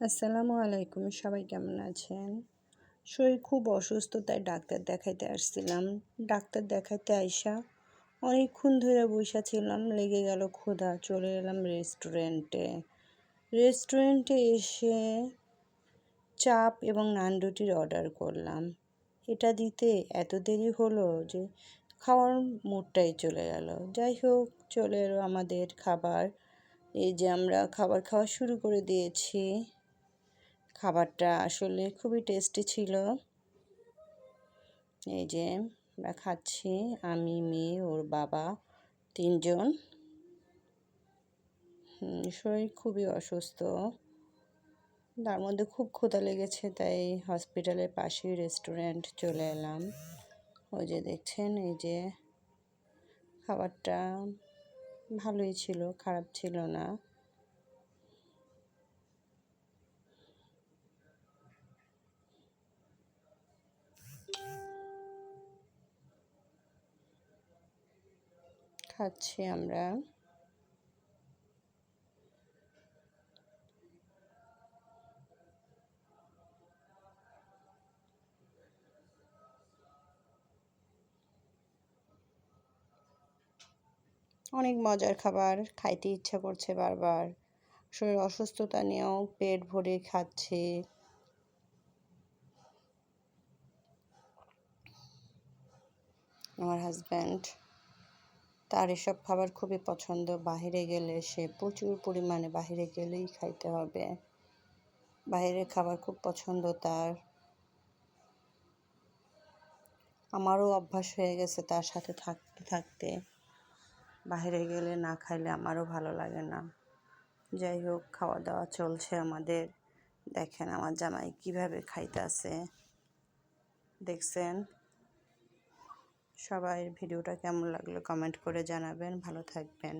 আসসালামু আলাইকুম, সবাই কেমন আছেন? শরীর খুব অসুস্থ, তাই ডাক্তার দেখাইতে আসছিলাম। ডাক্তার দেখাইতে আইসা অনেকক্ষণ ধরে বসা ছিলাম, লেগে গেল ক্ষুধা, চলে এলাম রেস্টুরেন্টে। রেস্টুরেন্টে এসে চাপ এবং নান রুটির অর্ডার করলাম। এটা দিতে এত দেরি হলো যে খাওয়ার মুডটাই চলে গেল। যাই হোক, চলে এলো আমাদের খাবার। এই যে আমরা খাবার খাওয়া শুরু করে দিয়েছি। খাবারটা আসলে খুবই টেস্টি ছিল। এই যে আমরা খাচ্ছি, আমি, মেয়ে, ওর বাবা, তিনজন। শরীর খুবই অসুস্থ। তার মধ্যে খুব ক্ষুধা লেগেছে, তাই হসপিটালের পাশেই রেস্টুরেন্ট চলে এলাম। ওই যে দেখছেন, এই যে খাবারটা ভালোই ছিল, খারাপ ছিল না। খাচ্ছি আমরা। অনেক মজার খাবার খাইতে ইচ্ছা করছে বারবার। শরীর অসুস্থতা নিয়েও পেট ভরে খাচ্ছে। আমার হাজব্যান্ড তার এসব খাবার খুবই পছন্দ। বাহিরে গেলে সে প্রচুর পরিমাণে বাহিরে গেলেই খাইতে হবে। বাইরের খাবার খুব পছন্দ তার। আমারও অভ্যাস হয়ে গেছে তার সাথে থাকতে থাকতে। বাইরে গেলে না খাইলে আমারও ভালো লাগে না। যাই হোক খাওয়া দাওয়া চলছে আমাদের। দেখেন আমার জামাই কীভাবে খাইতে আছে দেখছেন? সবাই ভিডিওটা কেমন লাগল কমেন্ট করে জানাবেন ভালো থাকবেন।